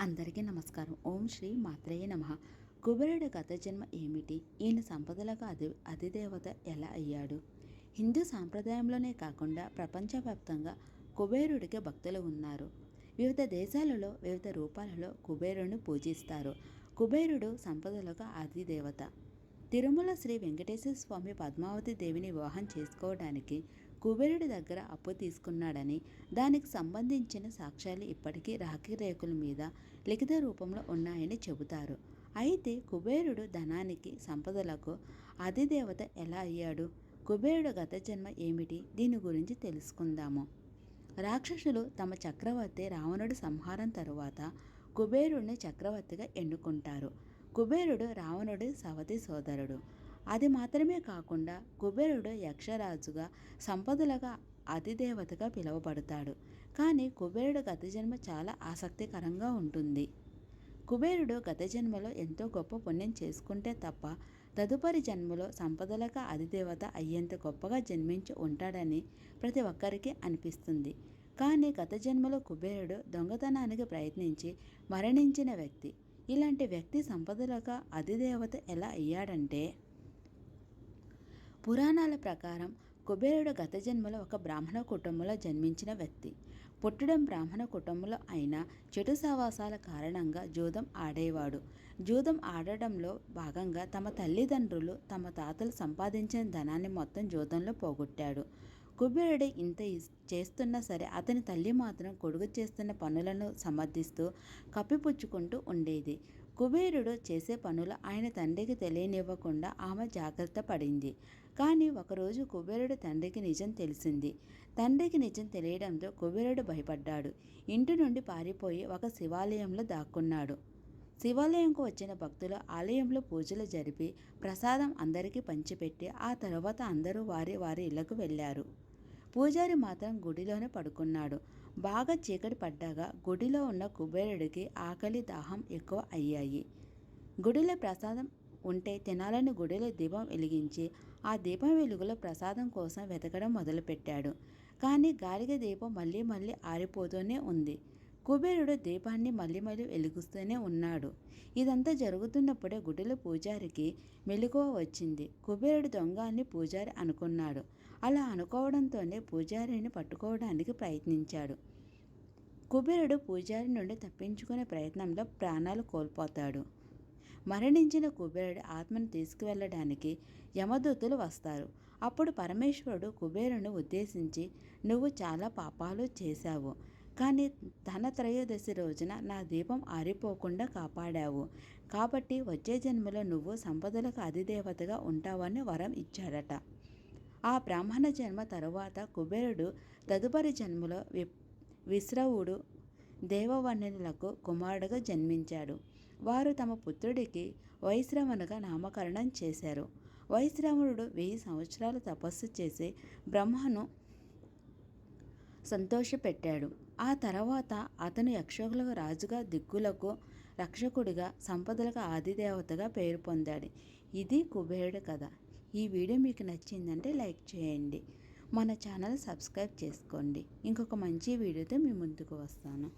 అందరికీ నమస్కారం. ఓం శ్రీ మాత్రేయ నమ. కుబేరుడు గత జన్మ ఏమిటి? ఈయన సంపదలకు అధి అధిదేవత ఎలా అయ్యాడు? హిందూ సాంప్రదాయంలోనే కాకుండా ప్రపంచవ్యాప్తంగా కుబేరుడికి భక్తులు ఉన్నారు. వివిధ దేశాలలో వివిధ రూపాలలో కుబేరుడిని పూజిస్తారు. కుబేరుడు సంపదలకు అధిదేవత. తిరుమల శ్రీ వెంకటేశ్వర స్వామి పద్మావతి దేవిని వివాహం చేసుకోవడానికి కుబేరుడి దగ్గర అప్పు తీసుకున్నాడని దానికి సంబంధించిన సాక్ష్యాలు ఇప్పటికీ రాఖీ రేకుల మీద లిఖిత రూపంలో ఉన్నాయని చెబుతారు. అయితే కుబేరుడు ధనానికి సంపదలకు అధిదేవత ఎలా అయ్యాడు? కుబేరుడు గత జన్మ ఏమిటి? దీని గురించి తెలుసుకుందాము. రాక్షసులు తమ చక్రవర్తి రావణుడి సంహారం తరువాత కుబేరుడిని చక్రవర్తిగా ఎన్నుకుంటారు. కుబేరుడు రావణుడి సవతి సోదరుడు. అది మాత్రమే కాకుండా కుబేరుడు యక్షరాజుగా సంపదలుగా అతిదేవతగా పిలువబడతాడు. కానీ కుబేరుడు గత జన్మ చాలా ఆసక్తికరంగా ఉంటుంది. కుబేరుడు గత జన్మలో ఎంతో గొప్ప పుణ్యం చేసుకుంటే తప్ప తదుపరి జన్మలో సంపదలుగా అధిదేవత అయ్యేంత గొప్పగా జన్మించి ఉంటాడని ప్రతి ఒక్కరికి అనిపిస్తుంది. కానీ గత జన్మలో కుబేరుడు దొంగతనానికి ప్రయత్నించి మరణించిన వ్యక్తి. ఇలాంటి వ్యక్తి సంపదలుగా అధిదేవత ఎలా అయ్యాడంటే పురాణాల ప్రకారం కుబేరుడు గత జన్మలో ఒక బ్రాహ్మణ కుటుంబంలో జన్మించిన వ్యక్తి. పుట్టడం బ్రాహ్మణ కుటుంబంలో అయినా చెడు సావాసాల కారణంగా జూదం ఆడేవాడు. జూదం ఆడడంలో భాగంగా తమ తల్లిదండ్రులు తమ తాతలు సంపాదించిన ధనాన్ని మొత్తం జూదంలో పోగొట్టాడు. కుబేరుడు ఇంత చేస్తున్నా సరే అతని తల్లి మాత్రం కొడుకు చేస్తున్న పనులను సమర్థిస్తూ కప్పిపుచ్చుకుంటూ ఉండేది. కుబేరుడు చేసే పనులు ఆయన తండ్రికి తెలియనివ్వకుండా ఆమె జాగ్రత్త పడింది. కానీ ఒకరోజు కుబేరుడు తండ్రికి నిజం తెలిసింది. తండ్రికి నిజం తెలియడంతో కుబేరుడు భయపడ్డాడు. ఇంటి నుండి పారిపోయి ఒక శివాలయంలో దాక్కున్నాడు. శివాలయంకు వచ్చిన భక్తులు ఆలయంలో పూజలు జరిపి ప్రసాదం అందరికీ పంచిపెట్టి ఆ తర్వాత అందరూ వారి వారి ఇళ్ళకు వెళ్ళారు. పూజారి మాత్రం గుడిలోనే పడుకున్నాడు. బాగా చీకటి పడ్డాగా గుడిలో ఉన్న కుబేరుడికి ఆకలి దాహం ఎక్కువ అయ్యాయి. గుడిలో ప్రసాదం ఉంటే తినాలని గుడిలో దీపం వెలిగించి ఆ దీపం వెలుగులో ప్రసాదం కోసం వెతకడం మొదలుపెట్టాడు. కానీ గాలిగ దీపం మళ్ళీ మళ్ళీ ఆరిపోతూనే ఉంది. కుబేరుడు దీపాన్ని మళ్ళీ మళ్ళీ వెలిగిస్తూనే ఉన్నాడు. ఇదంతా జరుగుతున్నప్పుడే గుడిలో పూజారికి మెలకువ వచ్చింది. కుబేరుడు దొంగ అని పూజారి అనుకున్నాడు. అలా అనుకోవడంతోనే పూజారిని పట్టుకోవడానికి ప్రయత్నించాడు. కుబేరుడు పూజారి నుండి తప్పించుకునే ప్రయత్నంలో ప్రాణాలు కోల్పోతాడు. మరణించిన కుబేరుడి ఆత్మను తీసుకువెళ్ళడానికి యమదూతులు వస్తారు. అప్పుడు పరమేశ్వరుడు కుబేరుని ఉద్దేశించి నువ్వు చాలా పాపాలు చేశావు. కానీ ధన త్రయోదశి రోజున నా దీపం ఆరిపోకుండా కాపాడావు. కాబట్టి వచ్చే జన్మలో నువ్వు సంపదలకు అధిదేవతగా ఉంటావని వరం ఇచ్చాడట. ఆ బ్రాహ్మణ జన్మ తరువాత కుబేరుడు తదుపరి జన్మలో వి విశ్రవుడు దేవవర్ణులకు కుమారుడుగా జన్మించాడు. వారు తమ పుత్రుడికి వైశ్రవణుగా నామకరణం చేశారు. వైశ్రవణుడు వెయ్యి సంవత్సరాలు తపస్సు చేసి బ్రహ్మను సంతోషపెట్టాడు. ఆ తర్వాత అతను యక్షకులకు రాజుగా దిక్కులకు రక్షకుడిగా సంపదలకు ఆదిదేవతగా పేరు పొందాడు. ఇది కుబేరుడు కథ. ఈ వీడియో మీకు నచ్చిందంటే లైక్ చేయండి. మన ఛానల్ సబ్స్క్రైబ్ చేసుకోండి. ఇంకొక మంచి వీడియోతో మీ ముందుకు వస్తాను.